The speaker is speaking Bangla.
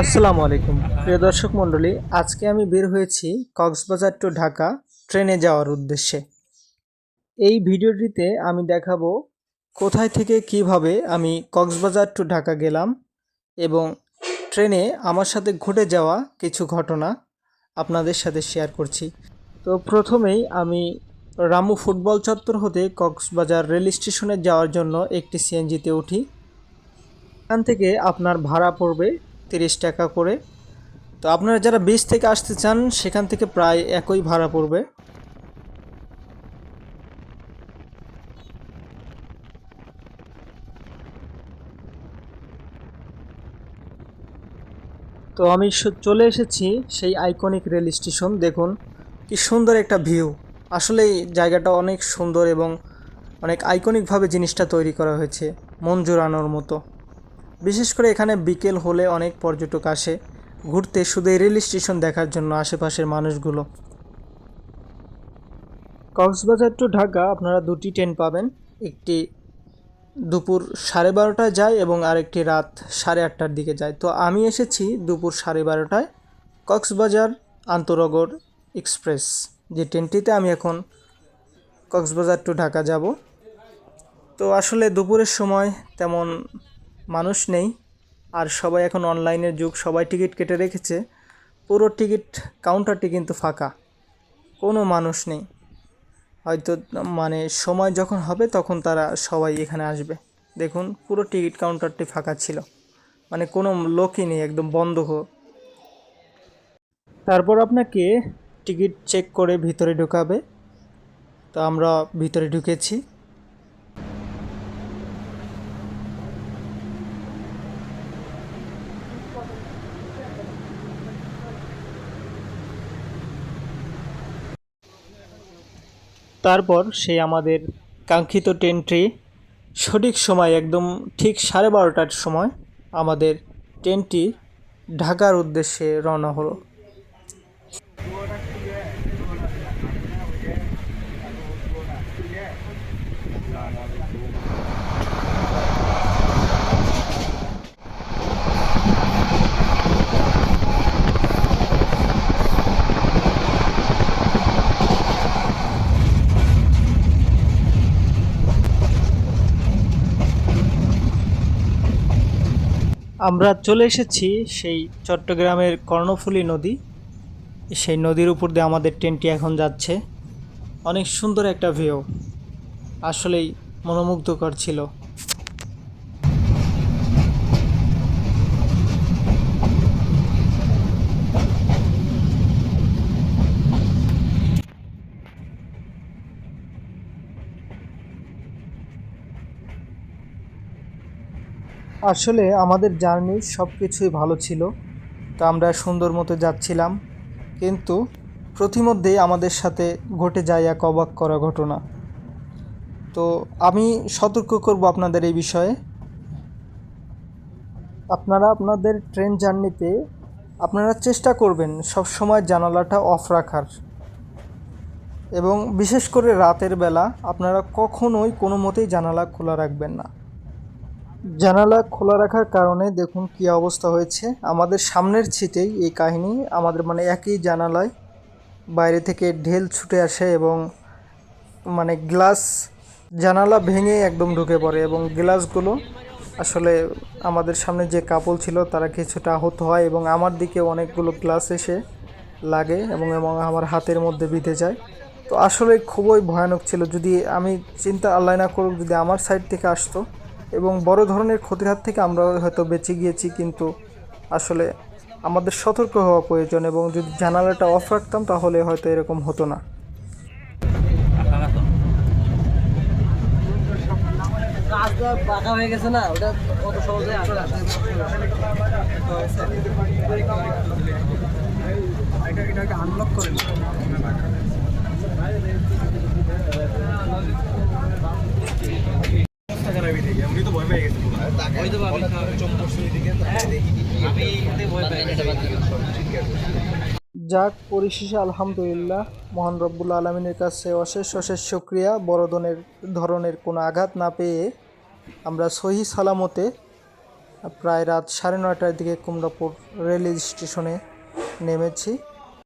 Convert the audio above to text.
আসসালামু আলাইকুম। প্রিয় দর্শক মণ্ডলী, আজকে আমি বের হয়েছি কক্সবাজার টু ঢাকা ট্রেনে যাওয়ার উদ্দেশ্যে। এই ভিডিওটিতে আমি দেখাবো কোথায় থেকে কীভাবে আমি কক্সবাজার টু ঢাকা গেলাম এবং ট্রেনে আমার সাথে ঘটে যাওয়া কিছু ঘটনা আপনাদের সাথে শেয়ার করছি। তো প্রথমেই আমি রামু ফুটবল চত্বর হতে কক্সবাজার রেল স্টেশনে যাওয়ার জন্য একটি সিএনজিতে উঠি। এখান থেকে আপনার ভাড়া পড়বে তিরিশ টাকা করে। তো আপনারা যারা বিচ থেকে আসতে চান, সেখান থেকে প্রায় একই ভাড়া পড়বে। তো আমি চলে এসেছি সেই আইকনিক রেল স্টেশন দেখুন, কি সুন্দর একটা ভিউ আসলে জায়গাটা অনেক সুন্দর এবং অনেক আইকনিকভাবে জিনিসটা তৈরি করা হয়েছে, মন জোড়ানোর মতো। বিশেষ করে এখানে বিকেল হলে অনেক পর্যটক আসে। ঘুরতে শুধু এই রেল স্টেশন দেখার জন্য আশেপাশের মানুষগুলো। কক্সবাজার টু ঢাকা আপনারা দুটি ট্রেন পাবেন। একটি দুপুর সাড়ে বারোটায় যায় এবং আরেকটি রাত সাড়ে আটটার দিকে যায়। তো আমি এসেছি দুপুর সাড়ে বারোটায় কক্সবাজার আন্তনগর এক্সপ্রেস। যে ট্রেনটিতে আমি এখন কক্সবাজার টু ঢাকা যাব। তো আসলে দুপুরের সময় তেমন মানুষ নেই। আর সবাই এখন অনলাইনের যুগ, সবাই টিকিট কেটে রেখেছে। পুরো টিকিট কাউন্টারটি কিন্তু ফাঁকা। কোনো মানুষ নেই। হয়তো মানে সময় যখন হবে তখন তারা সবাই এখানে আসবে। দেখুন, পুরো টিকিট কাউন্টারটি ফাঁকা ছিল। মানে কোনো লোকই নেই, একদম বন্ধ তারপর আপনাকে টিকিট চেক করে ভিতরে ঢোকাবে। তো আমরা ভিতরে ঢুকেছি। তারপর সে আমাদের কাঙ্ক্ষিত ট্রেনটি সঠিক সময় একদম ঠিক সাড়ে বারোটার সময় আমাদের ট্রেনটি ঢাকার উদ্দেশ্যে রওনা হলো। আমরা চলে এসেছি সেই চট্টগ্রামের কর্ণফুলী নদী। সেই নদীর উপর দিয়ে আমাদের ট্রেনটি এখন যাচ্ছে। অনেক সুন্দর একটা ভিউ আসলেই মনোমুগ্ধকর ছিল। আসলে আমাদের জার্নি সব কিছুই ভালো ছিল। তো আমরা সুন্দর মতো যাচ্ছিলাম। কিন্তু প্রতিমধ্যেই আমাদের সাথে ঘটে যায় এক অবাক করা ঘটনা। তো আমি সতর্ক করব আপনাদের এই বিষয়ে। আপনারা আপনাদের ট্রেন জার্নিতে আপনারা চেষ্টা করবেন সব সময় জানালাটা অফ রাখার। এবং বিশেষ করে রাতের বেলা আপনারা কখনোই কোনো মতেই জানালা খোলা রাখবেন না। জানালা খোলা রাখার কারণে দেখুন কী অবস্থা হয়েছে। আমাদের সামনের ছিটেই এই কাহিনী, আমাদের মানে একই জানালায় বাইরে থেকে ঢেল ছুটে আসে এবং মানে গ্লাস, জানালা ভেঙে একদম ঢুকে পড়ে এবং গ্লাসগুলো আসলে আমাদের সামনে যে কাপল ছিল তারা কিছুটা আহত হয় এবং আমার দিকে অনেকগুলো গ্লাস এসে লাগে এবং এবং আমার হাতের মধ্যে বিঁধে যায়। তো আসলে খুবই ভয়ানক ছিল। যদি আমি চিন্তা আল্লাহ না করুক, যদি আমার সাইড থেকে আসতো এবং বড় ধরনের ক্ষতির হাত থেকে আমরা হয়তো বেঁচে গিয়েছি, কিন্তু আসলে আমাদের সতর্ক হওয়া প্রয়োজন এবং যদি জানালাটা অফ রাখতাম তাহলে হয়তো এরকম হতো না না। হয়তো বা আমি- আমি এতে ভয় পাই না। যাক পরিশেষে আলহামদুলিল্লাহ মহান রব্বুল আলমিনের কাছে অশেষ অশেষ সক্রিয়া বড় ধরনের ধরনের কোনো আঘাত না পেয়ে আমরা সহি সালামতে প্রায় রাত সাড়ে নয়টার দিকে কুমড়াপুর রেল স্টেশনে নেমেছি।